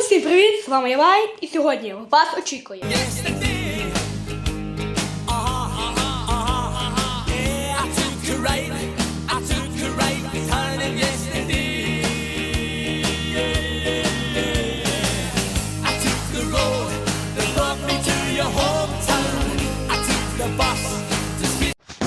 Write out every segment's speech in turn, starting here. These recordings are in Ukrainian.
Усім привіт! З вами Євай, і сьогодні вас очікує.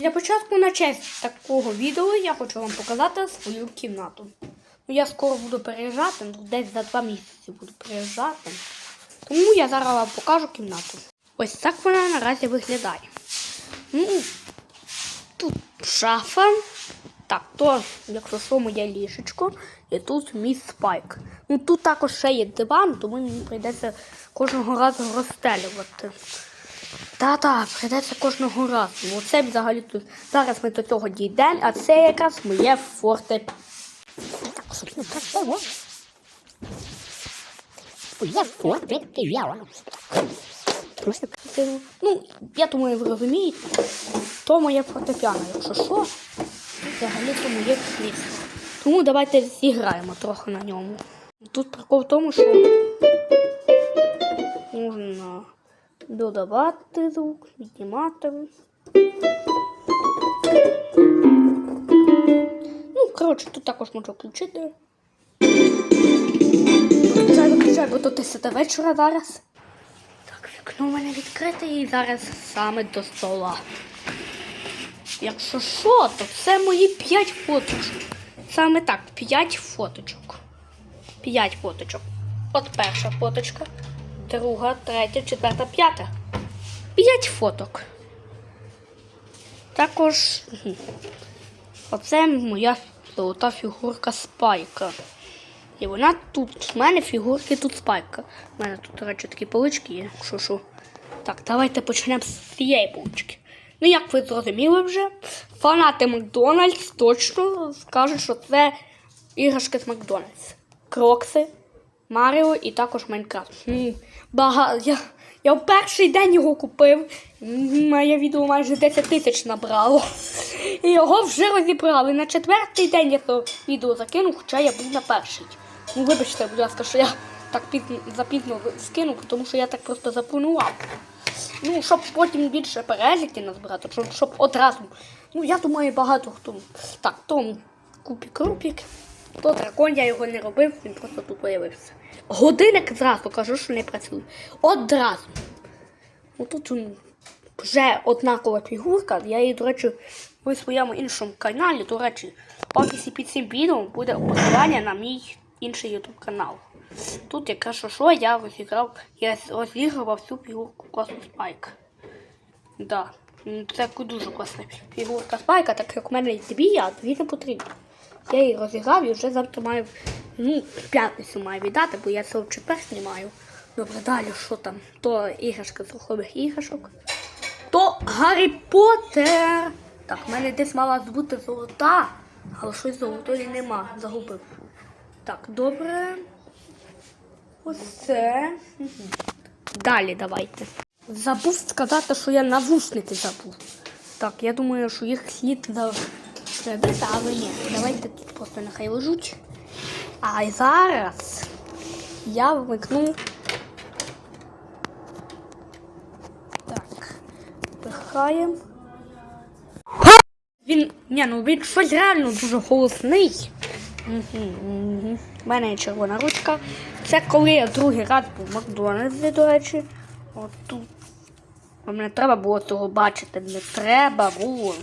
Для початку на честь такого відео я хочу вам показати свою кімнату. Ну, я скоро буду переїжджати, ну, десь за два місяці буду переїжджати. Тому я зараз вам покажу кімнату. Ось так вона наразі виглядає. Ну, тут шафа. Так, то, якщо що, моє ліжечко, і тут мій спайк. Ну тут також ще є диван, тому мені прийдеться кожного разу розстелювати. Та-та, прийдеться кожного разу. Оце взагалі тут. Зараз ми до цього дійдемо, а це якраз моє форте. Я фортепіано. Просто. Ну, я думаю, ви розумієте. То моє фортепіано, якщо що, взагалі то моє крісло. Тому давайте зіграємо трохи на ньому. Тут прикол в тому, що можна додавати звук, віднімати. Коротше, тут також можна включити. Виключай, виключай, бо тут 10 вечора зараз. Так, вікно у мене відкрите і зараз саме до стола. Якщо що, то це мої 5 фоточок. Саме так, 5 фоточок. 5 фоточок. От перша фоточка, друга, третя, четверта, п'ята. 5 фоток. Також оце моя золота фігурка спайка. І вона тут. У мене фігурки тут спайка. У мене тут, до речі, такі полички є. Що що. Так, давайте почнемо з цієї полички. Ну, як ви зрозуміли вже, фанати Макдональдс точно скажуть, що це іграшки з Макдональдс. Крокси, Маріо і також Майнкрафт. Ну, бага... я в перший день його купив. Моє відео майже 10 тисяч набрало. І його вже розібрали. На четвертий день я це відео закинув, хоча я був на перший. Ну, вибачте, будь ласка, що я так пізно, запізно скинув, тому що я так просто запланував. Ну, щоб потім більше переглядів назбирати, щоб, щоб одразу. Ну, я думаю, багато хто. Так, Том Купік Рупік. То дракон, я його не робив, він просто тут появився. Годинник зразу кажу, що не працює. Одразу. Ну тут вже однакова фігурка. Я її, до речі, в своєму іншому каналі, до речі, в описі під цим відео буде посилання на мій інший ютуб канал. Тут якраз що, що я розіграв, я розігрував всю фігурку класу Спайк. Да. Це дуже класна фігурка Спайка, так як у мене є дві, а дві не потрібно. Я її розіграв і вже завтра маю, ну, в п'ятницю маю віддати, бо я це четвер знімаю. Добре, далі що там? То іграшка з рухових іграшок. То Гаррі Поттер. Так, в мене десь мала бути золота, але щось золотої нема, загубив. Так, добре. Це. Мгм. Далі давайте. Забув сказати, що я навушники забув. Так, я думаю, що їх слід зробити, але. Давайте тут просто нехай лежуть. А зараз я вмикну. Так, пихаємо. Він, ні, ну він щось реально дуже голосний. Угу, угу. У мене є червона ручка. Це коли я другий раз був в Макдональдсі, до речі. От тут. А Мені треба було цього бачити. Не треба було.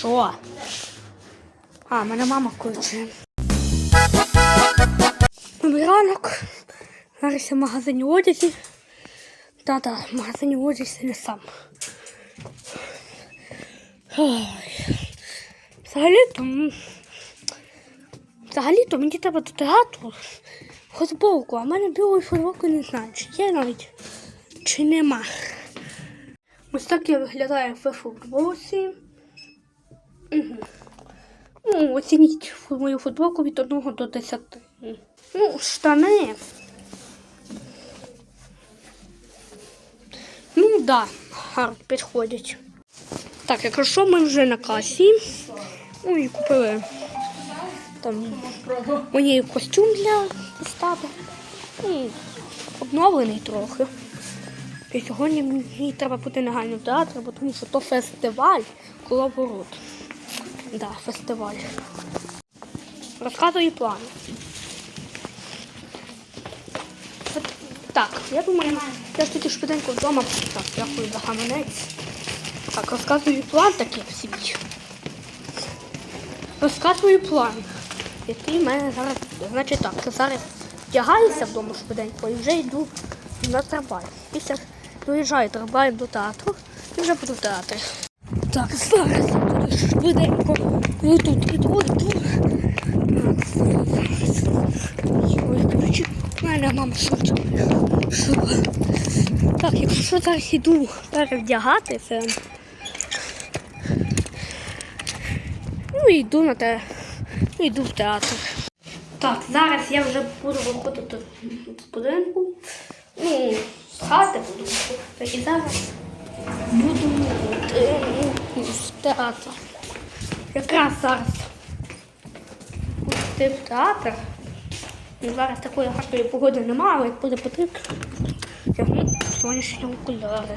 Що? А, мене мама кличе. Добрий ранок. Зараз я в магазині одязі. Та-та, в магазині одязі не сам. Взагалі-то. Взагалі-то мені треба додати футболку, а в мене білої футболки не знаю, чи є навіть, чи нема. Ось так я виглядаю в футболці. Ну, оцініть мою футболку від 1 до 10. Ну, штани. Ну, так, да, гарно підходять. Так, якщо що, ми вже на касі. Ну і купили там мені костюм для театр. Ну, обновлений трохи. І сьогодні мені треба бути негайно в театр, бо тому що то фестиваль коловорот. Да, фестиваль. Розказую плани. Так, я думаю, я ж тоді швиденько вдома. Так, дякую за гаманець. Так, розказую план такий собі. Розказую план, який в мене зараз. Значить так, я зараз вдягаюся вдома швиденько і вже йду на трамвай. Після доїжджаю трамваєм до театру і вже буду в театрі. Так, зараз швиденько. Ну тут. Так, зараз. Ой, коротше, в мене мама шутить. Так, якщо зараз іду перевдягатися. Ну і йду на те. Ну, йду в театр. Так, зараз я вже буду виходити з будинку. Ну, з хати буду виходити. І зараз буду ну, театр. Якраз зараз йти в театр. Зараз такої гарної погоди немає, але як буде потрібно, тягну сонячні окуляри.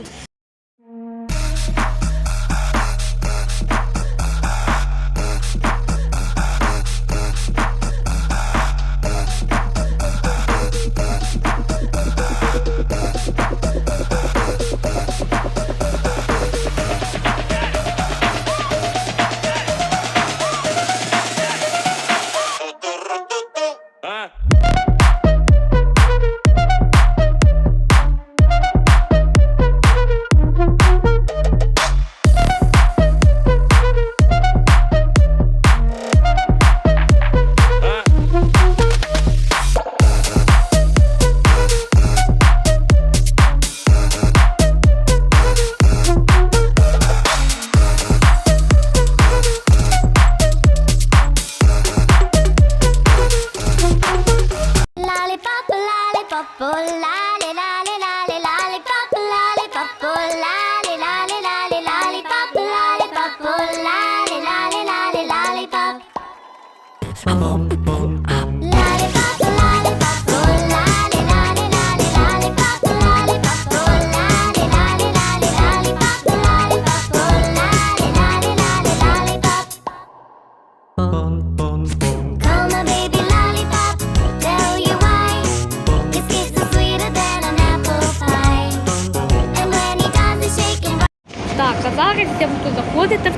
Volar.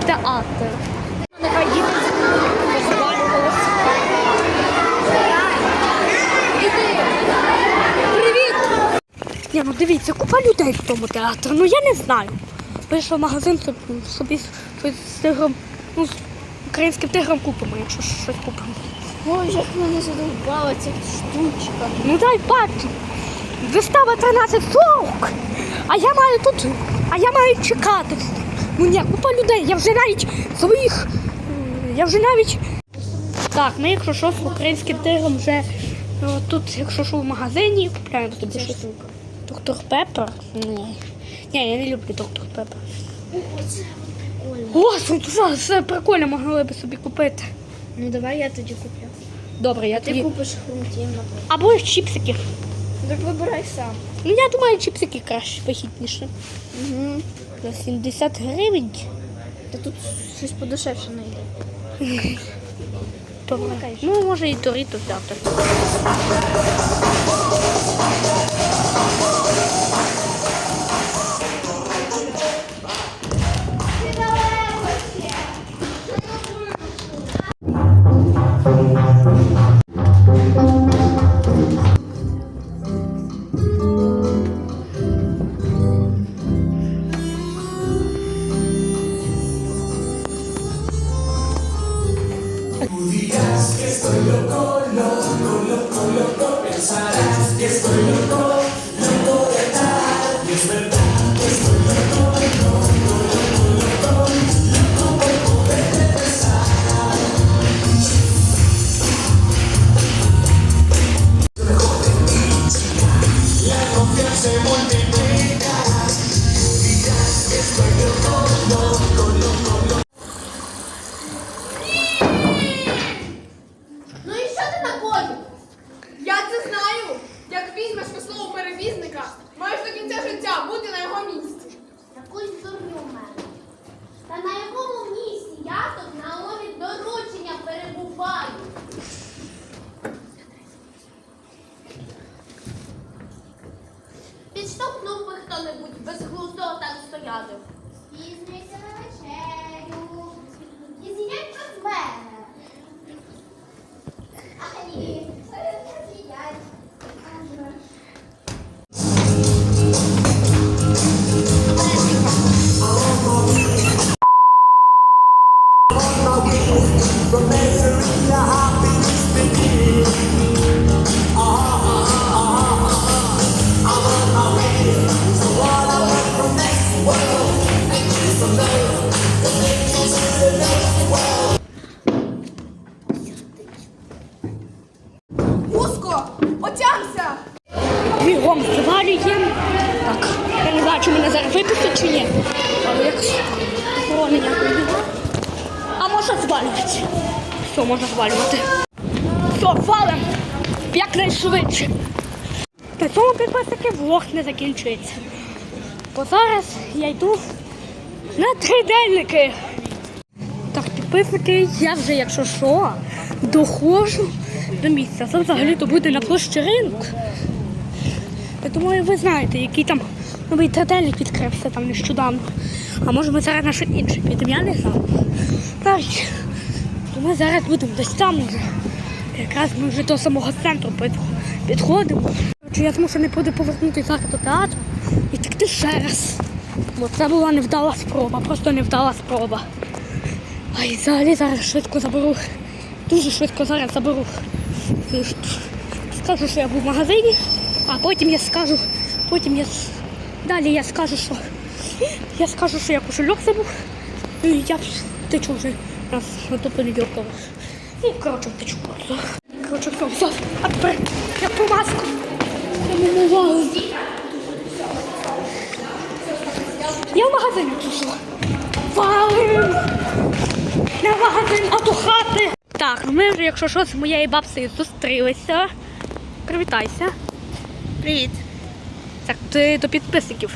Театр. Нехай діти. Привіт! Ні, ну дивіться, купа людей в тому театрі. Ну я не знаю. Вийшов в магазин собі, з тигром, ну, з українським тигром купимо, якщо щось купимо. Ой, як мене задовбала ця штучка. Ну дай бачу. Вистава 13.40. А я маю тут. А я маю чекати. Ну ні, купа людей. Я вже навіть своїх. Я вже навіть. Так, ми, якщо що, з українським тигром вже ну, тут, якщо що в магазині, купляємо тобі щось. Доктор Пеппер? Ні. Ні, я не люблю доктор Пеппер. О, це дуже все прикольно могли би собі купити. Ну давай я тоді куплю. Добре, я Ти тоді. купиш хрумтів, наприклад. Або чіпсики. Так вибирай сам. Ну, я думаю, чіпсики краще вихідніше. Угу. За 70 гривень. Та тут щось подешевше знайде. йде. Ну, може і Торіто взяти. А може звалювати. Все, можна звалювати. Все, валим. Якнайшвидше. При цьому підписники влог не закінчується. Бо зараз я йду на тридельники. Так, підписники, я вже, якщо що, доходжу до місця. Це взагалі-то буде на площі ринку. Я думаю, ви знаєте, який там новий тридельник відкрився там нещодавно. А може ми зараз на щось інше підемо, я не знаю. То ми зараз будемо десь там уже. Якраз ми вже до самого центру підходимо. Я змушений буде повернути зараз до театру і втекти ще раз. Бо це була невдала спроба, просто невдала спроба. А і взагалі зараз швидко заберу. Дуже швидко зараз заберу. Скажу, що я був в магазині, а потім я скажу, потім я далі я скажу, що я скажу, що я кошельок забув. І я втечу вже нас до понеділка. Ну, коротше, втечу просто. Коротше, все, все. А тепер я по маску. Я мовувала. Я в магазині пішла. Валим! Не в магазин, а до хати. Так, ну ми вже, якщо що, з моєю бабцею зустрілися. Привітайся. Привіт. Так, ти до підписників.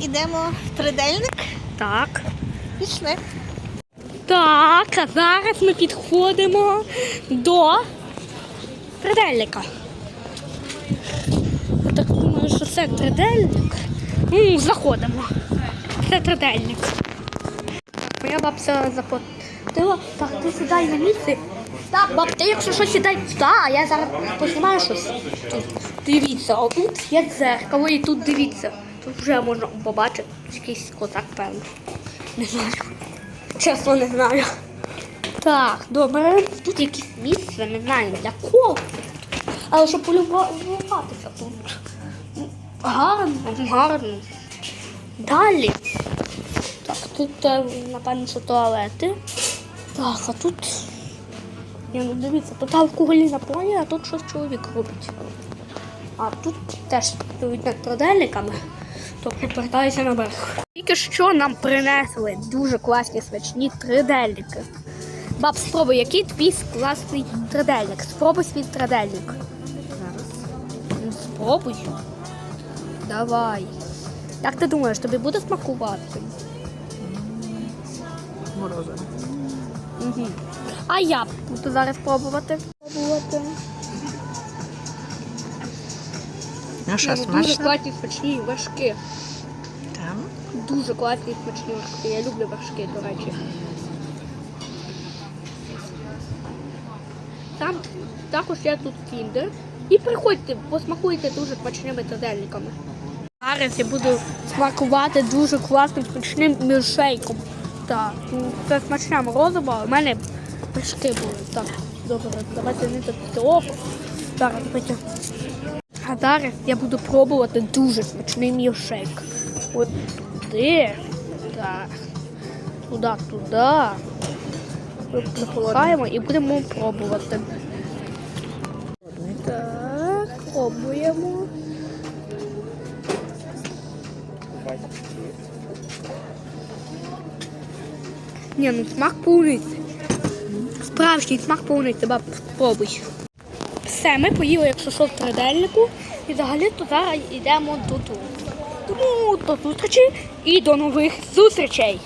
Ідемо в тридельник. Так. Пішли. Так, а зараз ми підходимо до тридельника. Я так думаю, що це тридельник. М, заходимо. Це тридельник. Моя бабця заплатила. Так, ти сідай на місце. Так, баб, ти якщо що сідай а я зараз познімаю щось. Тут. Дивіться, а тут є дзеркало і тут дивіться. Тут вже можна побачити якийсь козак, певно. Не знаю. Чесно не знаю. Так, добре. Тут якесь місце, не знаю для кого. Але щоб полюбуватися тут. Гарно, гарно. Далі. Так, тут, е, напевно, що туалети. Так, а тут. Ні, ну дивіться, тут алкогольні напої, а тут щось чоловік робить. А тут теж стоїть над трудельниками, то повертаюся на берег. Тільки що нам принесли дуже класні смачні тридельники. Баб, спробуй, який твій класний тридельник? Спробуй свій тридельник. Зараз. Спробуй. Давай. Як ти думаєш, тобі буде смакувати? Морозиво. Угу. А я буду зараз пробувати. Пробувати. Ну що, ну, Дуже смачно? класні смачні вершки. Там. Дуже класні смачні вершки. Я люблю вершки, до речі. Там також є тут кіндер. І приходьте, посмакуйте дуже смачними тридельниками. Зараз я буду смакувати дуже класним смачним мілшейком. Так, ну, це смачне морозиво, а в мене вершки були. Так, добре, давайте не так. Зараз потім. А я буду пробувати дуже смачний мілшейк. От туди. Так. Туди, туди. Припускаємо і будемо пробувати. Так, пробуємо. Ні, ну смак повний. Справжній смак повний, тебе спробуй. Все, ми поїли, якщо що, в тридельнику. І взагалі то зараз йдемо додому. Тому до зустрічі і до нових зустрічей!